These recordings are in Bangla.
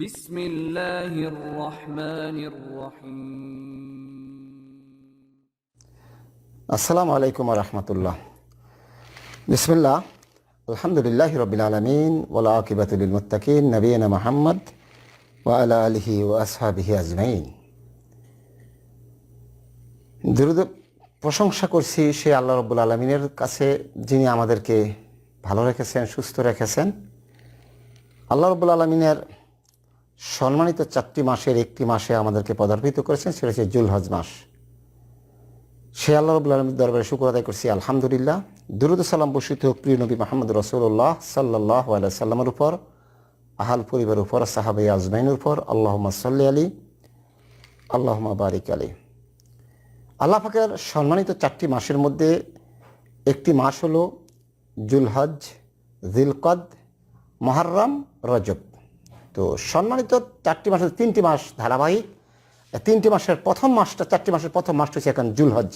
بسم الله الرحمن الرحيم আসসালামু আলাইকুম রহমতুল্লাহ বিসমিল্লাহ আলহামদুলিল্লাহ রবিল আলমিন ওলা আকিবাতুল মুত্তাকিন নবীন মাহমদ ওয়ালা আলহি ও আসহাবিহি আজমাইন দ্রুত প্রশংসা করছি সে আল্লাহ রব্বুল আলমিনের কাছে যিনি আমাদেরকে ভালো রেখেছেন সুস্থ রেখেছেন আল্লাহ রব্বুল আলমিনের সম্মানিত চারটি মাসের একটি মাসে আমাদেরকে পদার্পিত করেছেন, সেটা হচ্ছে জুলহজ মাস। সে আল্লাহবুল্লাহ আলমীর দরবারে শুক্র আদায় করছি, আলহামদুলিল্লাহ। দুরুদ সালাম বসিত প্রিয় নবী মাহমুদ রসুল্লাহ সাল্লাহ সাল্লামের উপর, আহাল পরিবার উপর সাহাবাই আজমাইনের উপর আল্লাহমা সাল্লি আলী আল্লাহমা বারিক আলী আল্লাহ পাকের সম্মানিত চারটি মাসের মধ্যে একটি মাস হল জুলহজ, জিলকদ, মহারম, রজব। তো সম্মানিত চারটি মাসের তিনটি মাস ধারাবাহিক। তিনটি মাসের প্রথম মাসটা, চারটি মাসের প্রথম মাসটা হচ্ছে এখন জুলহজ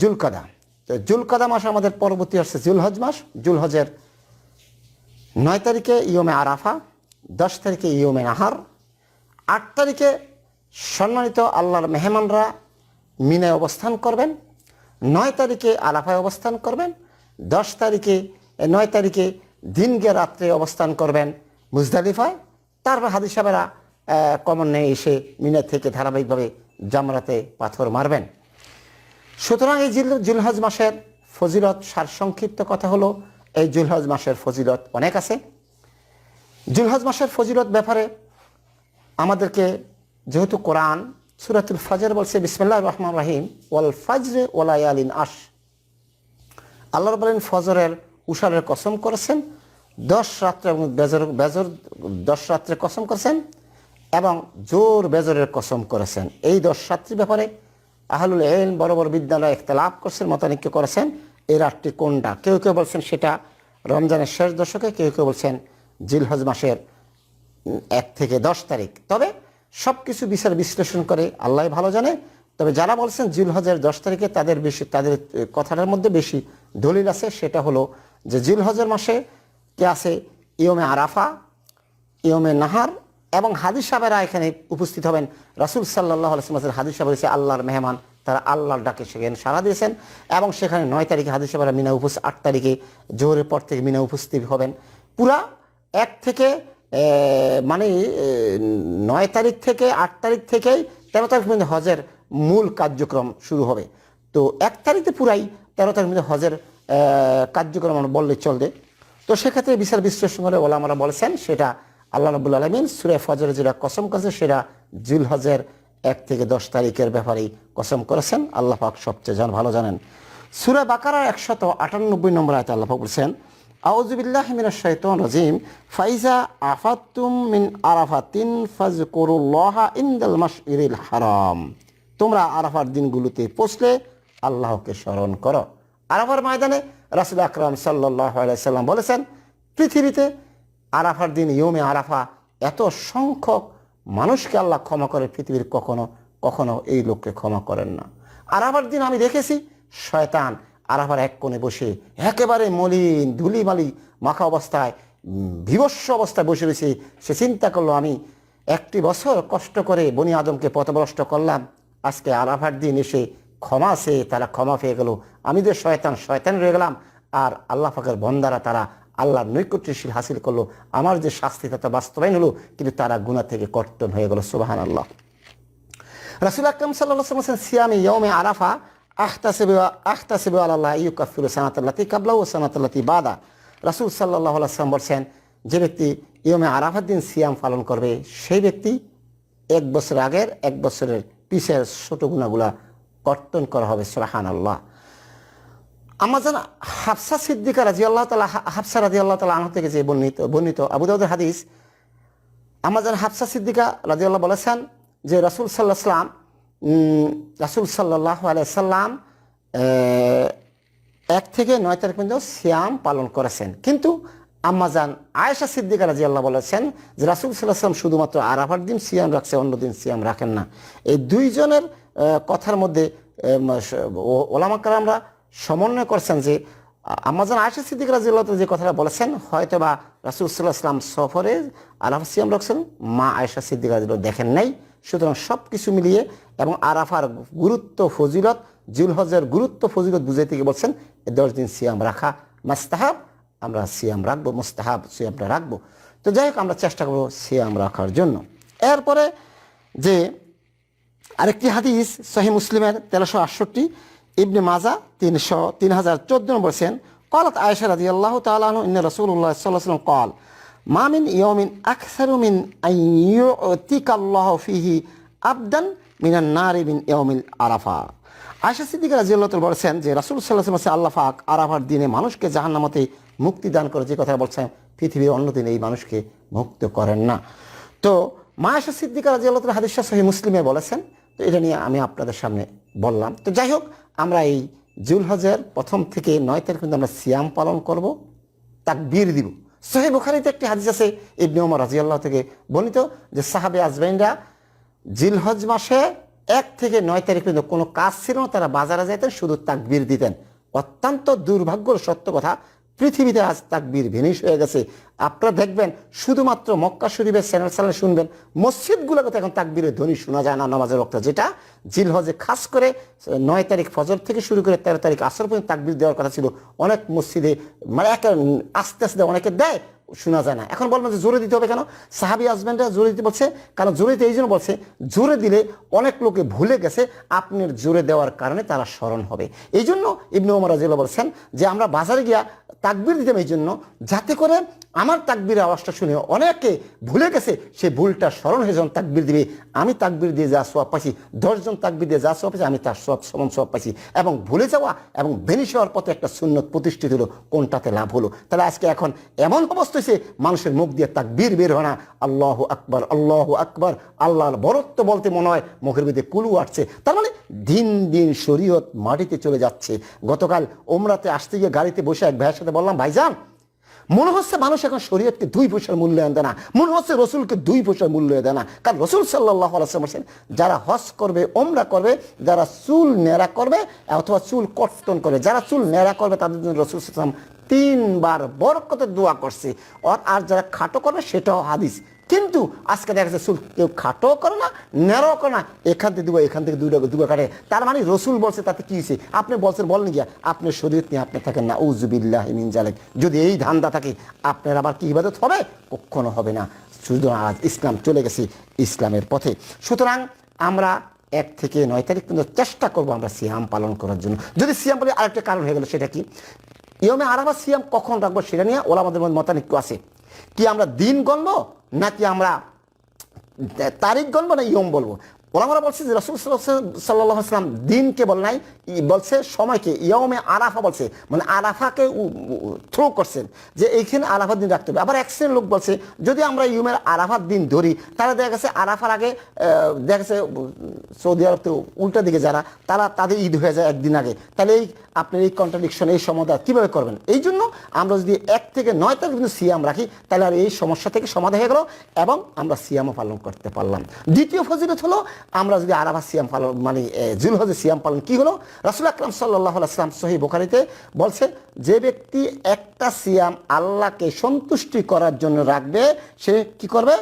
জুলকাদা। তো জুলকাদা মাস আমাদের পরবর্তী আসছে জুলহজ মাস। জুলহজের নয় তারিখে ইয়মে আরাফা, দশ তারিখে ইয়মে আহার আট তারিখে সম্মানিত আল্লাহর মেহমানরা মিনায় অবস্থান করবেন, নয় তারিখে আরাফায় অবস্থান করবেন, দশ তারিখে নয় তারিখে দিনকে রাত্রে অবস্থান করবেন মুজদালিফায়। তারপর হাদিস সাহেবেরা কমন এসে মিনা থেকে ধারাবাহিকভাবে জামরাতে পাথর মারবেন। সুতরাং এই জিল, জুলহজ মাসের ফজিলত সার সংক্ষিপ্ত কথা হলো, এই জুলহজ মাসের ফজিলত অনেক আছে। জুলহজ মাসের ফজিলত ব্যাপারে আমাদেরকে যেহেতু কোরআন, সুরাতুল ফাজর বলছে বিসমুল্লাহ রহমান রাহিম, ওয়াল ফাজরে ওয়ালায়ালিন আশ আল্লাহ বলেন ফজরের উষারের কসম করেছেন দশ রাত্রে এবং বেজর বেজর দশ রাত্রে কসম করেছেন এবং জোর বেজরের কসম করেছেন। এই দশ রাত্রির ব্যাপারে আহলুল এল বড় বড় বিদ্যালয় ইখতলাফ করছেন, মতানিক্য করেছেন। এই রাতটি কোনটা? কেউ কেউ বলছেন সেটা রমজানের শেষ দশকে, কেউ কেউ বলছেন জিলহজ মাসের এক থেকে দশ তারিখ। তবে সব কিছু বিচার বিশ্লেষণ করে আল্লাহ ভালো জানে। তবে যারা বলছেন জিলহজের দশ তারিখে তাদের বেশি, তাদের কথাটার মধ্যে বেশি দলিল আছে, সেটা হলো যে জিলহজের মাসে কে আছে ইয়মে আরাফা, ইয়মে নাহার এবং হাদিস সাহেবেরা এখানে উপস্থিত হবেন। রাসুল সাল্লাহ আলসিমাসের হাদিস সাহেব হয়েছে আল্লাহর মেহমান, তারা আল্লাহর ডাকে সেখানে সাড়া দিয়েছেন এবং সেখানে নয় তারিখে হাদিস সাহেবেরা মিনা উপস্থিত আট তারিখে জোহরের পর থেকে মিনা উপস্থিত হবেন। পুরা এক থেকে মানে নয় তারিখ থেকে, আট তারিখ থেকেই তেরো তারিখ পর্যন্ত হজের মূল কার্যক্রম শুরু হবে। তো এক তারিখে পুরাই তেরো তারিখ পর্যন্ত হজের কার্যক্রম বললে চলবে। তো সেক্ষেত্রে বিচার বিশ্লেষণ করে ওলামারা বলেছেন সেটা আল্লাহ রবুল আলমিন সুরে ফজরে যেটা কসম করেছে, সেটা জুল হজের এক থেকে দশ তারিখের ব্যাপারেই কসম করেছেন। আল্লাহ পাক সবচেয়ে জান ভালো জানেন। সুরে বাকারার একশত আটানব্বই নম্বর আয়তে আল্লাহ পাক বলছেন আউজুবিল্লাহ ফাইজা আফাতুম হারাম। তোমরা আরাফার দিনগুলোতে পৌঁছলে আল্লাহকে স্মরণ করো। আরাফার ময়দানে রাসুল আকরাম সাল্লাহ সাল্লাম বলেছেন পৃথিবীতে আরাফার দিন ইয়মে আরাফা এত সংখ্যক মানুষকে আল্লাহ ক্ষমা করে পৃথিবীর কখনো কখনো এই লোককে ক্ষমা করেন না। আরাফার দিন আমি দেখেছি শয়তান আরাফার এক কোণে বসে একেবারে মলিন ধুলিমালি মাখা অবস্থায় উম, অবস্থায় বসে রয়েছে। সে চিন্তা করল আমি একটি বছর কষ্ট করে বনি আদমকে পথভ্রষ্ট করলাম। আজকে আরাফার দিন এসে ক্ষমা সে তারা ক্ষমা পেয়ে গেল। আমি যে শয়তান শয়তান রয়ে গেলাম। আর আল্লাহ ফাঁকের বন্দারা তারা আল্লাহর নৈকট্যশীল হাসিল করল। আমার যে শাস্তি, তা বাস্তবায়ন হলো, কিন্তু তারা গুণা থেকে কর্তন হয়ে গেল সুবাহান আল্লাহ রাসুল আকরম সাল্লাহ সিয়ামি ইয়মে আরাফা আখতাসিব আখতাসিব আল্লাহ ইউকাফির সানাতাল্লাতি কাবলা ও সানাতাল্লাতি বাদা। রাসুল সাল্লাহ সাল্লাম বলছেন, যে ব্যক্তি ইয়মে আরাফার দিন সিয়াম পালন করবে, সেই ব্যক্তি এক বছর আগের, এক বছরের পিছের ছোট গুণাগুলা কর্তন করা হবে সুরাহান আল্লাহ আমাজন হাফসা সিদ্দিকা রাজি আল্লাহ তালা হাফসা রাজি আল্লাহ তালা আনহ থেকে যে বর্ণিত বর্ণিত আবুদাউদের হাদিস আমাজন হাফসা সিদ্দিকা রাজি আল্লাহ বলেছেন যে রাসুল সাল্লাহ সাল্লাম রাসুল সাল্লাহ আলাইসাল্লাম এক থেকে নয় তারিখ পর্যন্ত সিয়াম পালন করেছেন। কিন্তু আম্মাজান আয়েশা সিদ্দিকা রাজি আল্লাহ বলেছেন যে রাসুল সাল্লাহ সাল্লাম শুধুমাত্র আরাফার দিন সিয়াম রাখছে, অন্য দিন সিয়াম রাখেন না। এই দুইজনের কথার মধ্যে ওলামাকার আমরা সমন্বয় করছেন যে আমাজন আয়সা সিদ্দিক রাজিউল্লাহ যে কথাটা বলেছেন হয়তো বা রাসুলসাল্লাহ ইসলাম সফরে আরাফা সিয়াম রাখছেন মা আয়সা সিদ্দিক রাজিউল্লাহ দেখেন নাই। সুতরাং সব কিছু মিলিয়ে এবং আরাফার গুরুত্ব, ফজিলত জুলহজের গুরুত্ব, ফজিলত বুঝাইতে গিয়ে বলছেন দশ দিন সিয়াম রাখা মাস্তাহাব, আমরা সিয়াম রাখব, মুস্তাহাব সিয়ামটা রাখব। তো যাই হোক, আমরা চেষ্টা করব সিয়াম রাখার জন্য। এরপরে যে আরেকটি হাদিস, সহি মুসলিমের তেরোশো আটষট্টি, ইবনে মাজা তিনশো তিন হাজার চোদ্দ নম্বর বলছেন কলাত আয়েশা রাজি আল্লাহ তালু ইন্না রসুল্লাহ সাল্লাম কল মামিন ইয়মিন আকসারুমিন আইয়ুতিকাল্লাহ ফিহি আবদান মিনান নারি মিন ইয়মিল আরাফা। আয়সা সিদ্দিক রাজিউল্লাহ বলছেন যে, রাসুল সাল্লাহ আল্লাহ পাক আরাফার দিনে মানুষকে জাহান্নামতে মুক্তি দান করে যে কথা বলছেন, পৃথিবীর অন্য দিনে এই মানুষকে মুক্ত করেন না। তো মায়াশা সিদ্দিকা রাজি আল্লাহ হাদিসা সহি মুসলিমে বলেছেন। তো এটা নিয়ে আমি আপনাদের সামনে বললাম। তো যাই হোক, আমরা এই জুলহজের প্রথম থেকে নয় তারিখ পর্যন্ত আমরা সিয়াম পালন করব তাক বীর দিব। সহি বুখারিতে একটি হাদিস আছে, ইবনে ওমর রাজি আল্লাহ থেকে বর্ণিত যে সাহাবে আজবাইনরা জিলহজ মাসে এক থেকে নয় তারিখ পর্যন্ত কোনো কাজ ছিল না, তারা বাজারে যাইতেন, শুধু তাকবীর দিতেন। অত্যন্ত দুর্ভাগ্যর সত্য কথা পৃথিবীতে আজ তাকবীর ভিনিশ হয়ে গেছে। আপনারা দেখবেন, শুধুমাত্র মক্কা শরীফের চ্যানেল চ্যানেল শুনবেন মসজিদগুলোতে এখন তাকবীরের ধ্বনি শোনা যায় না নামাজের বক্তা। যেটা জিলহজে খাস করে, নয় তারিখ ফজর থেকে শুরু করে তেরো তারিখ আসর পর্যন্ত তাকবীর দেওয়ার কথা ছিল। অনেক মসজিদে মানে এক আস্তে আস্তে অনেকে দেয় শোনা যায় না। এখন বলবেন যে জোরে দিতে হবে কেন? সাহাবি হাজব্যান্ডরা জোরে দিতে বলছে, কারণ জোরে দিতে এই জন্য বলছে, জোরে দিলে অনেক লোকে ভুলে গেছে আপনার জোরে দেওয়ার কারণে তারা স্মরণ হবে। এই জন্য ইবনু ওমর রাজিউল্লাহ বলছেন যে, আমরা বাজারে গিয়া তাকবির দিতাম এই জন্য, যাতে করে আমার তাকবির আওয়াজটা শুনে অনেকে ভুলে গেছে, সে ভুলটা স্মরণ হয়ে যখন তাকবির দিবে, আমি তাকবির দিয়ে যা সোয়াব পাইছি দশজন তাকবির দিয়ে যা সোয়াব পাইছি, আমি তার সব সমান সোয়াব পাইছি। এবং ভুলে যাওয়া এবং ভেনিস হওয়ার পথে একটা সুন্নত প্রতিষ্ঠিত হলো, কোনটাতে লাভ হলো? তাহলে আজকে এখন এমন অবস্থা হয়েছে মানুষের মুখ দিয়ে তাকবির বের হয় না। আল্লাহ আকবর আল্লাহ আকবর। আল্লাহর বরত্ব বলতে মনে হয় মুখের মধ্যে কুলু আসছে। তার মানে দিন দিন শরীয়ত মাটিতে চলে যাচ্ছে। গতকাল ওমরাতে আসতে গিয়ে গাড়িতে বসে এক ভাইয়ের সাথে বললাম, ভাইজান, মনে হচ্ছে মানুষ এখন শরীয়তকে দুই পয়সার মূল্যায়ন দেয় না। মনে হচ্ছে রসুলকে দুই পয়সার মূল্য দেয় না। কারণ রসুল সাল্লাহ আলাইসলাম যারা হজ করবে ওমরা করবে, যারা চুল নেড়া করবে, অথবা চুল কর্তন করবে যারা চুল নেড়া করবে, তাদের জন্য রসুল সাল্লাম তিনবার বরকতের দোয়া করছে। আর যারা খাটো করবে সেটাও হাদিস। কিন্তু আজকে দেখা যাচ্ছে চুল কেউ খাটো করে না নেড়াও করে না। এখান থেকে দুবার, এখান থেকে দুইটা দুবার কাটে। তার মানে রসুল বলছে, তাতে কি হয়েছে? আপনি বলছেন, বলেন গিয়া, আপনার শরীর নিয়ে আপনি থাকেন না। উজুবিল্লাহ মিন জালেক যদি এই ধান্দা থাকে, আপনার আবার কি ইবাদত হবে? কখনো হবে না। শুধু আজ ইসলাম চলে গেছে ইসলামের পথে। সুতরাং আমরা এক থেকে নয় তারিখ পর্যন্ত চেষ্টা করব আমরা সিয়াম পালন করার জন্য। যদি সিয়াম বলে আরেকটা কারণ হয়ে গেল, সেটা কি? ইয়মে আরাবা সিয়াম কখন রাখব সেটা নিয়ে ওলা আমাদের মধ্যে মতানৈক্য আছে। কি আমরা দিন গণবো, নাকি আমরা তারিখ গণবো, না ইয়ম বলব? ওলামারা বলছে যে রসুল সাল্লাহ আসলাম দিনকে বল নাই বলছে সময়কে ইয়মে আরাফা বলছে মানে আরাফাকে থ্রো করছেন, যে এইখানে আরাফার দিন রাখতে হবে। আবার এক শ্রেণির লোক বলছে, যদি আমরা ইয়মের আরাফার দিন ধরি, তাহলে দেখা গেছে আরাফার আগে দেখা গেছে সৌদি আরব তো উল্টা দিকে যারা, তারা তাদের ঈদ হয়ে যায় একদিন আগে। তাহলে এই আপনার এই কন্ট্রাডিকশন এই সমাধান কীভাবে করবেন? এই জন্য আমরা যদি এক থেকে নয় তারিখ কিন্তু সিয়াম রাখি, তাহলে আর এই সমস্যা থেকে সমাধান হয়ে গেল এবং আমরা সিয়ামও পালন করতে পারলাম। দ্বিতীয় ফজিলত হলো আমরা যদি আরাফা সিয়াম পালন মানে জুলহজে সিয়াম পালন, কি হলো? রাসুল আকরাম সাল্লাহ আসলাম সহি বোখারিতে বলছে, যে ব্যক্তি একটা সিয়াম আল্লাহকে সন্তুষ্টি করার জন্য রাখবে, সে কি করবে?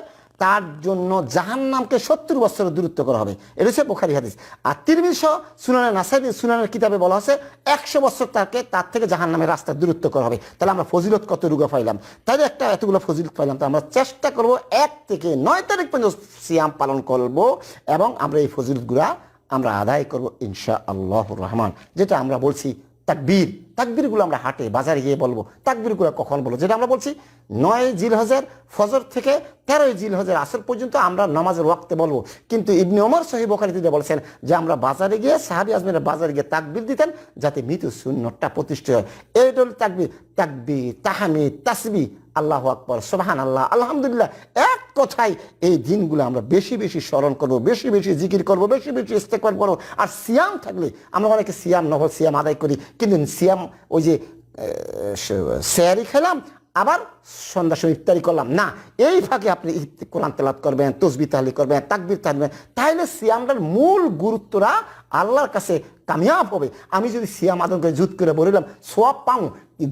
তার জন্য জাহান্নামকে সত্তর বছরের দূরত্ব করা হবে। এটা হচ্ছে বোখারি হাদিস। আর তিরমিশ সুনানের নাসাইদি সুনানের কিতাবে বলা হচ্ছে একশো বছর তাকে, তার থেকে জাহান্নামের রাস্তা দূরত্ব করা হবে। তাহলে আমরা ফজিলত কত রুগা পাইলাম? তাই একটা এতগুলো ফজিলত পাইলাম, তো আমরা চেষ্টা করব এক থেকে নয় তারিখ পর্যন্ত সিয়াম পালন করব এবং আমরা এই ফজিলতগুলা আমরা আদায় করব ইনশা আল্লাহ রহমান। যেটা আমরা বলছি তাকবীর। তাকবীরগুলো আমরা হাটে বাজারে গিয়ে বলব। তাকবীরগুলো কখন বলব? যেটা আমরা বলছি, নয় জিলহজের ফজর থেকে তেরোই জিলহজের আসর পর্যন্ত আমরা নামাজের ওয়াক্তে বলব। কিন্তু ইবনে ওমর সহি বকারিতে বলছেন যে আমরা বাজারে গিয়ে সাহাবি আজমের বাজারে গিয়ে তাকবীর দিতেন যাতে মৃত্যু শূন্যটা প্রতিষ্ঠিত হয়। এইটা হল তাকবীর। তাকবীর তাহামি তাসবি আল্লাহ আকবর সোহান আল্লাহ আলহামদুলিল্লাহ। এক কথায় এই দিনগুলো আমরা বেশি বেশি স্মরণ করব, বেশি বেশি জিকির করব, বেশি বেশি ইস্তেকবার করব আর সিয়াম থাকলে আমরা অনেকে সিয়াম নব সিয়াম আদায় করি, কিন্তু সিয়াম ওই যে শেয়ারি খেলাম, আবার সন্ধ্যার সময় ইফতারি করলাম। না, এই ফাঁকে আপনি কোরআন তেলাত করবেন, তসবি তাহলি করবেন, তাকবির তাহলিবেন তাহলে সিয়ামটার মূল গুরুত্বটা আল্লাহর কাছে কামিয়াব হবে। আমি যদি সিয়াম আদম করে জুত করে বলিলাম সোয়াব পাও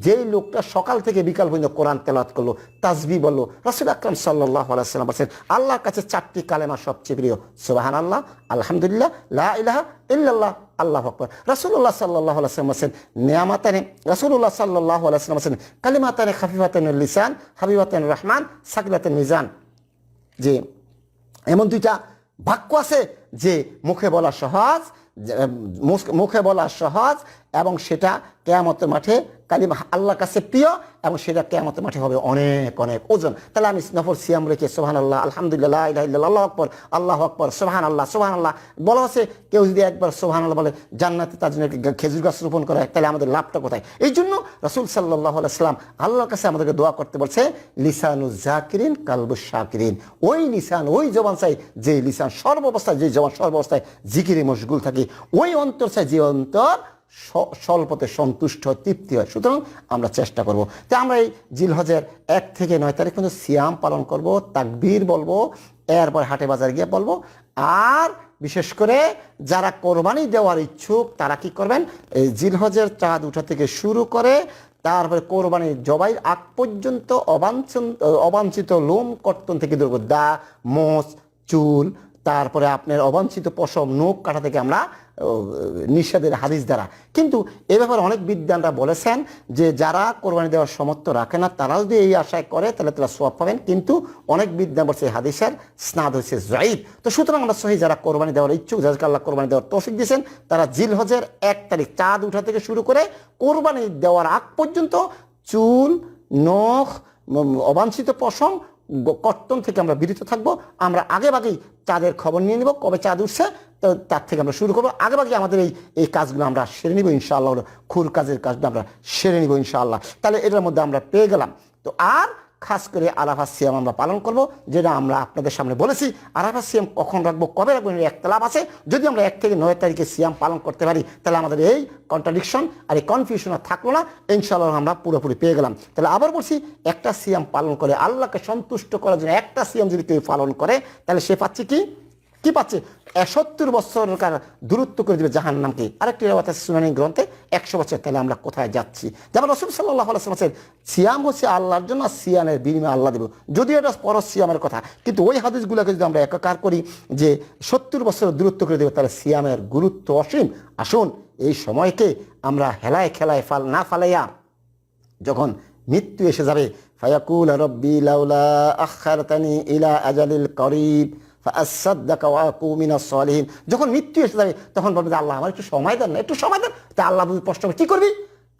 যেই লোকটা সকাল থেকে বিকাল পর্যন্ত কোরআন তেলাত করল তাজবি বলল, রসুল আকরাম সাল্লাহ আলাইসাল্লাম বলছেন, আল্লাহর কাছে চারটি কালেমা সবচেয়ে প্রিয় সুবাহান আল্লাহ আলহামদুলিল্লাহ, লা ইলাহা আল্লাহ আকবর। রাসুল্লাহ সাল্লাহ আলাইসাল্লাম বলছেন, নিয়ামাতানে রাসুল্লাহ সাল্লাহ আলাইসাল্লাম বলছেন, কালিমাতানে খাফিফাতেন লিসান হাবিবাতেন রহমান সাকিবাতেন মিজান। যে এমন দুইটা বাক্য আছে যে মুখে বলা সহজ মুখে বলা সহজ এবং সেটা কেয়ামতের মাঠে কালিমা আল্লাহর কাছে প্রিয় এবং সেটা কেয়ামতের মাঠে হবে অনেক অনেক ওজন। তাহলে আমি নফর সিয়াম রেখে সোহান আল্লাহ আলহামদুলিল্লাহ আল্লাহ আকবর আল্লাহ আকবর সোহান আল্লাহ সোহান আল্লাহ বলা আছে কেউ যদি একবার সোহান আল্লাহ বলে, জান্নাতে তার জন্য খেজুর গাছ রোপণ করা তাহলে আমাদের লাভটা কোথায়? এই জন্য রসুল সাল্লাহ সাল্লাম আল্লাহর কাছে আমাদেরকে দোয়া করতে বলছে, লিসানু জাকিরিন কালবু শাকিরিন। ওই লিসান, ওই জবান চাই, যে লিসান সর্বাবস্থায়, যে জবান সর্বাবস্থায় জিকিরে মশগুল থাকে, ওই অন্তর চাই, যে অন্তর স্বল্পতে সন্তুষ্ট, তৃপ্তি হয়। সুতরাং আমরা চেষ্টা করব। তো আমরা এই জিলহজের এক থেকে নয় তারিখ পর্যন্ত সিয়াম পালন করব, তাকবীর বলব, এরপর হাটে বাজার গিয়ে বলব, আর বিশেষ করে যারা কোরবানি দেওয়ার ইচ্ছুক, তারা কি করবেন? এই জিলহজের চাঁদ উঠা থেকে শুরু করে তারপরে কোরবানি জবাই আগ পর্যন্ত অবাঞ্ছন অবাঞ্ছিত লোম কর্তন থেকে দূর করব। দা মোষ চুল তারপরে আপনার অবাঞ্ছিত পশম নখ কাটা থেকে আমরা নিষেধের হাদিস দ্বারা। কিন্তু এ ব্যাপারে অনেক বিদ্যানরা বলেছেন যে যারা কোরবানি দেওয়ার সমর্থ রাখে না, তারা যদি এই আশায় করে, তাহলে তারা সোয়াব পাবেন। কিন্তু অনেক বিদ্যান বলছে হাদিসের স্নাদ হয়েছে জয়ীব তো সুতরাং আমরা সহি, যারা কোরবানি দেওয়ার ইচ্ছুক, যাদেরকে আল্লাহ কোরবানি দেওয়ার তৌফিক দিয়েছেন, তারা জিল হজের এক তারিখ চাঁদ উঠা থেকে শুরু করে কোরবানি দেওয়ার আগ পর্যন্ত চুল নখ অবাঞ্ছিত পশম কর্তন থেকে আমরা বিরত থাকব। আমরা আগে আগেই চাঁদের খবর নিয়ে নিব, কবে চাঁদ উঠছে, তো তার থেকে আমরা শুরু করব। আগে বাকি আমাদের এই এই কাজগুলো আমরা সেরে নিব ইনশাআল্লাহ খুর কাজের কাজটা আমরা সেরে নিব ইনশাআল্লাহ। তাহলে এটার মধ্যে আমরা পেয়ে গেলাম। তো আর খাস করে আলাফা সিয়াম আমরা পালন করব, যেটা আমরা আপনাদের সামনে বলেছি। আলাফা সিয়াম কখন রাখব, কবে রাখব এক লাভ আছে। যদি আমরা এক থেকে নয় তারিখে সিয়াম পালন করতে পারি, তাহলে আমাদের এই কন্ট্রাডিকশন আর এই কনফিউশন আর থাকল না। ইনশাল্লাহ আমরা পুরোপুরি পেয়ে গেলাম। তাহলে আবার বলছি, একটা সিয়াম পালন করে আল্লাহকে সন্তুষ্ট করার জন্য একটা সিয়াম যদি কেউ পালন করে, তাহলে সে পাচ্ছে কি? কি পাচ্ছে? সত্তর বছরকার দূরত্ব করে দেবে জাহান নামকে আরেকটি রেওয়াত আছে সুনানি গ্রন্থে, একশো বছর। তাহলে আমরা কোথায় যাচ্ছি? যেমন রসুল সাল্লাহ সিয়াম হচ্ছে আল্লাহর জন্য সিয়ামের বিনিময়ে আল্লাহ দেব। যদিও এটা পর সিয়ামের কথা, কিন্তু ওই হাদিসগুলোকে যদি আমরা একাকার করি যে সত্তর বছর দূরত্ব করে দেবে, তাহলে সিয়ামের গুরুত্ব অসীম। আসুন, এই সময়কে আমরা হেলায় খেলায় ফাল, না ফালাইয়া যখন মৃত্যু এসে যাবে, ফায়াকুল রব্বি লাউলা আখারতানি ইলা আজালিল করিব। যখন মৃত্যু এসে যাবে, তখন বলবে আল্লাহ আমার একটু সময় দেন না, একটু সময় দেন, তা আল্লাহ প্রশ্ন কি করবি?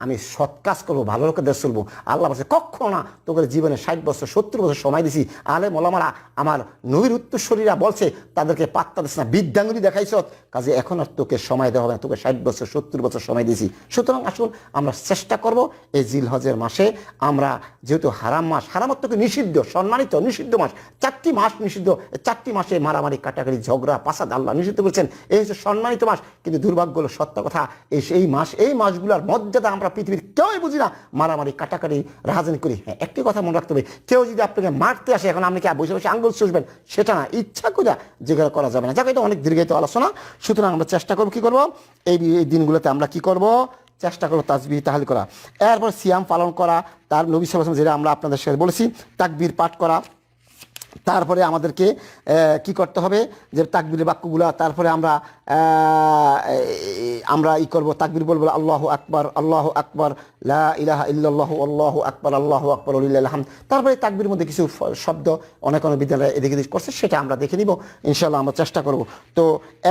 আমি সৎ কাজ করব, ভালো লোকের দেশ চলবো। আল্লাহ বলছে, কখনো না, তোকে জীবনে ষাট বছর, সত্তর বছর সময় দিছি। আলে মোলামারা, আমার নবীর উত্তরসূরীরা বলছে, তাদেরকে পাত্তা দিস না, বিদ্যাঙ্গুলি দেখাইছ। কাজে এখন আর তোকে সময় দেওয়া হবে না, তোকে ষাট বছর, সত্তর বছর সময় দিয়েছি সুতরাং আসুন, আমরা চেষ্টা করব এই জিল হজের মাসে। আমরা যেহেতু হারাম মাস হারাম অর্থকে নিষিদ্ধ, সম্মানিত নিষিদ্ধ মাস, চারটি মাস নিষিদ্ধ চারটি মাসে মারামারি, কাটাকাটি, ঝগড়া, পাসাদ আল্লাহ নিষিদ্ধ বলছেন, এই হচ্ছে সম্মানিত মাস। কিন্তু দুর্ভাগ্য হলো সত্য কথা, এই এই মাস, এই মাসগুলোর মর্যাদা আমরা পৃথিবীর কেউই বুঝি না মারামারি, কাটাকাটি রাহাজানি করি। হ্যাঁ একটি কথা মনে রাখতে হবে, কেউ যদি আপনাকে মারতে আসে, এখন আপনি কি বসে বসে আঙ্গুল চুষবেন? সেটা না, ইচ্ছা করে যেগুলো করা যাবে না। যাকে, এটা অনেক দীর্ঘায়িত আলোচনা। সুতরাং আমরা চেষ্টা করব কি করব? এই এই দিনগুলোতে আমরা কি করব? চেষ্টা করব তাজবি তাহাল করা। এরপর সিয়াম পালন করা, তার নবী সাল্লাম যেটা আমরা আপনাদের সাথে বলেছি, তাকবীর পাঠ করা। তারপরে আমাদেরকে কি করতে হবে? যে তাকবীরের বাক্যগুলো, তারপরে আমরা আমরা ই করব, তাকবির বলব, আল্লাহ আকবর আল্লাহ আকবর, লা ইলাহা ইল্লাল্লাহ, আল্লাহ আকবর আল্লাহ আকবর আলহাম তারপরে তাকবির মধ্যে কিছু শব্দ অনেক অনেক বিদ্যালয়ে এদিকে করছে, সেটা আমরা দেখে নিব। ইনশাল্লাহ আমরা চেষ্টা করব। তো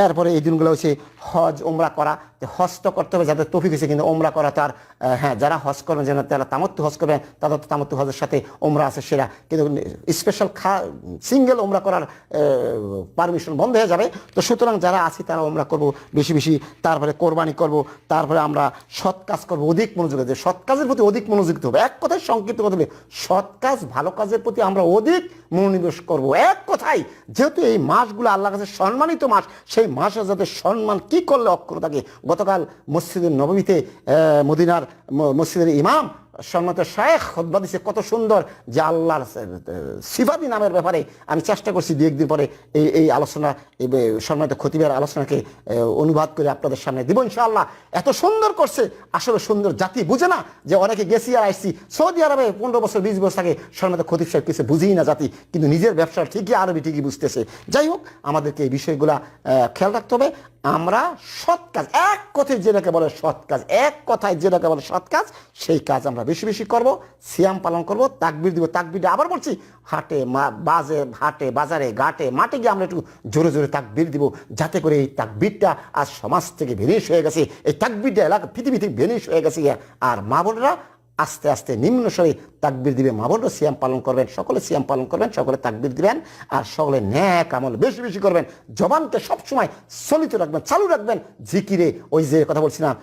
এরপরে এই দিনগুলো হচ্ছে হজ ওমরা করা। হজ তো করতে হবে, যাদের তফিক হয়েছে কিন্তু ওমরা করা তার হ্যাঁ যারা হজ করবেন যেন তারা তামত্তু হজ করবেন, তাদের তামত্তু হজের সাথে ওমরা আছে সেরা। কিন্তু স্পেশাল খা সিঙ্গেল ওমরা করার পারমিশন বন্ধ হয়ে যাবে। তো সুতরাং যারা আছি তারা ওমরা করব, বেশি বেশি তারপরে কোরবানি করব, তারপরে আমরা সৎ কাজ করব অধিক মনোযোগ সৎ কাজের প্রতি অধিক মনোযোগ হবে। এক কথায় সংক্ষিপ্ত কথা সৎ কাজ, ভালো কাজের প্রতি আমরা অধিক মনোনিবেশ করব। এক কথায়, যেহেতু এই মাসগুলো আল্লাহর কাছে সম্মানিত মাস, সেই মাসে যাতে সম্মান কি করলে অক্ষর থাকে? গতকাল মসজিদের নবমীতে মদিনার মসজিদের ইমাম সম্মত শায়েখ খোদবা দিছে, কত সুন্দর যে আল্লাহর সিফাতি নামের ব্যাপারে আমি চেষ্টা করছি দু একদিন পরে এই এই আলোচনা সম্মানিত খতিবের আলোচনাকে অনুবাদ করে আপনাদের সামনে দিব ইনশাআল্লাহ। এত সুন্দর করছে, আসলে সুন্দর জাতি বুঝে না যে অনেকে গেছি আর আসছি সৌদি আরবে পনেরো বছর, বিশ বছর আগে সম্মানিত খতিব সাহেব কিছু বুঝেই না জাতি, কিন্তু নিজের ব্যবসা ঠিকই আরবি ঠিকই বুঝতেছে। যাই হোক, আমাদেরকে এই বিষয়গুলা খেয়াল রাখতে হবে। আমরা সৎ কাজ, এক কথায় যেটাকে বলে সৎ কাজ, এক কথায় যেটাকে বলে সৎ কাজ, সেই কাজ আমরা বেশি বেশি করব, সিয়াম পালন করব, তাকবির দিব তাকবির আবার বলছি, হাটে বাজে, হাটে, বাজারে, ঘাটে, মাঠে গিয়ে আমরা একটু জোরে জোরে তাকবির দিব, যাতে করে এই তাকবিরটা আর সমাজ থেকে ভেনিশ হয়ে গেছে। এই তাকবিরটা এলাকা, পৃথিবী থেকে ভেনিশ হয়ে গেছে। আর মা বোনরা আস্তে আস্তে নিম্ন স্বরে তাকবির দিবে। মা বোনরা সিয়াম পালন করবেন, সকলে সিয়াম পালন করবেন, সকলে তাকবির দিবেন, আর সকলে ন্যাক আমল বেশি বেশি করবেন। জবানকে সবসময় চলিত রাখবেন, চালু রাখবেন। জিকিরে, ওই যে কথা বলছিলাম,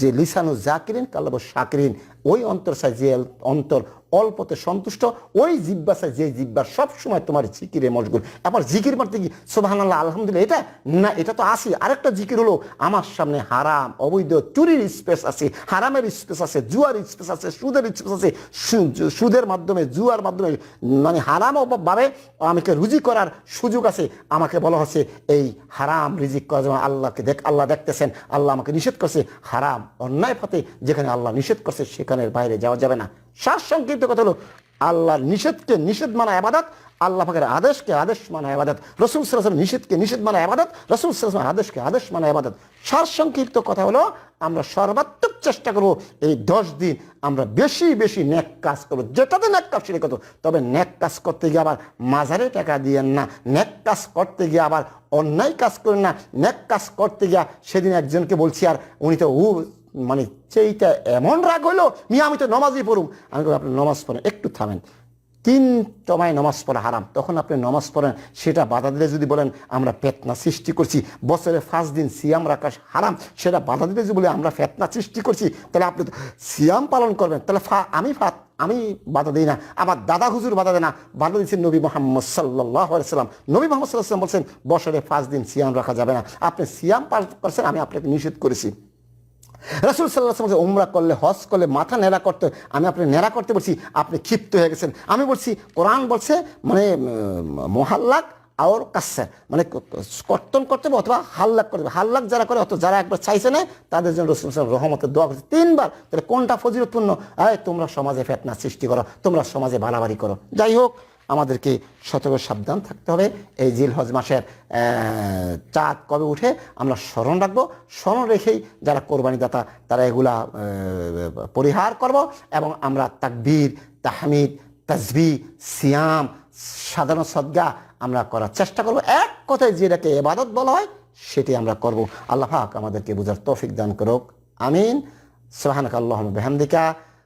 যে লিসানু জাকিরিন কাল্লাব শাকিরিন, ওই অন্তর চাই যে অন্তর অল্পতে সন্তুষ্ট, ওই জিব্বা চাই যে জিব্বা সবসময় তোমার জিকিরে মশগুল। আবার জিকির মারতে কি সোবাহান আল্লাহ আলহামদুলিল্লাহ, এটা না, এটা তো আসি। আরেকটা জিকির হলো, আমার সামনে হারাম, অবৈধ চুরির স্পেস আছে, হারামের স্পেস আছে, জুয়ার স্পেস আছে, সুদের স্পেস আছে সুদের মাধ্যমে, জুয়ার মাধ্যমে মানে হারাম ভাবে, আমাকে রুজি করার সুযোগ আছে। আমাকে বলা হচ্ছে, এই হারাম রিজিক করা যেমন আল্লাহকে দেখ, আল্লাহ দেখতেছেন, আল্লাহ আমাকে নিষেধ করছে, হারাম অন্যায় পথে যেখানে আল্লাহ নিষেধ করছে, সেখানের বাইরে যাওয়া যাবে না। সার সংক্ষিপ্ত কথা হলো আল্লাহর নিষেধকে নিষেধ মানা আবাদত আল্লাহ পাকের আদেশকে আদেশ মানা আবাদত রসুল সাল্লাহ নিষেধকে নিষেধ মানা আবাদত রসুল সাল্লাহ আদেশকে আদেশ মানা আবাদত সার সংক্ষিপ্ত কথা হলো, আমরা সর্বাত্মক চেষ্টা করব এই দশ দিন আমরা বেশি বেশি ন্যাক কাজ করব। যেটাতে ন্যাক কাজ সেটা কত তবে ন্যাক কাজ করতে গিয়ে আবার মাজারে টাকা দিয়েন না। ন্যাক কাজ করতে গিয়ে আবার অন্যায় কাজ করেন না। ন্যাক কাজ করতে গিয়া সেদিন একজনকে বলছি, আর উনি তো উ মানে সেইটা এমন রাগ হইল মিয়া, আমি তো নমাজই পড়ুম। আমি আপনি নমাজ পড়েন, একটু থামেন। তিন টমায় নমাজ পড়া হারাম। তখন আপনি নমাজ পড়েন, সেটা বাধা দিলে যদি বলেন, আমরা ফেতনা সৃষ্টি করছি, বছরে ফার্স্ট দিন সিয়াম রাখা হারাম, সেটা বাধা দিলে যদি বলে, আমরা ফেতনা সৃষ্টি করছি, তাহলে আপনি সিয়াম পালন করবেন। তাহলে ফা, আমি ফা, আমি বাধা দিই না। আমার দাদা হুজুর বাধা দেয় না। বাধা দিচ্ছেন নবী মোহাম্মদ সাল্লাহ সাল্লাম। নবী মোহাম্মদ সাল্লাহ সাল্লাম বলছেন, বছরে ফার্স্ট দিন সিয়াম রাখা যাবে না। আপনি সিয়াম পালন করছেন, আমি আপনাকে নিষেধ করেছি। রাসুল সাল্লাহ সাল্লামকে উমরা করলে, হজ করলে মাথা নেড়া করতে, আমি আপনি নেড়া করতে বলছি, আপনি ক্ষিপ্ত হয়ে গেছেন। আমি বলছি, কোরআন বলছে মানে মহাল্লাক আর কাছে মানে কর্তন করতে হবে অথবা হাল্লাক করতে হবে। হাল্লাক যারা করে অত যারা একবার চাইছে না, তাদের জন্য রসুল সাল্লাম রহমতের দোয়া করছে। তিনবার, তাহলে কোনটা ফজিলতপূর্ণ? আয়, তোমরা সমাজে ফেতনা সৃষ্টি করো, তোমরা সমাজে বাড়াবাড়ি করো। যাই হোক আমাদেরকে সতর্ক সাবধান থাকতে হবে। এই জিল হজ মাসের চাঁদ কবে উঠে আমরা স্মরণ রাখব। স্মরণ রেখেই যারা কোরবানি দাতা তারা এগুলা পরিহার করব এবং আমরা তাকবীর, তাহমিদ, তাজবি, সিয়াম সাধারণ সদ্গা আমরা করার চেষ্টা করব। এক কথায় যেটাকে এবাদত বলা হয় সেটি আমরা করব। আল্লাহ পাক আমাদেরকে বোঝার তৌফিক দান করুক। আমিন। সোহানক আল্লাহ বেহামদিকা।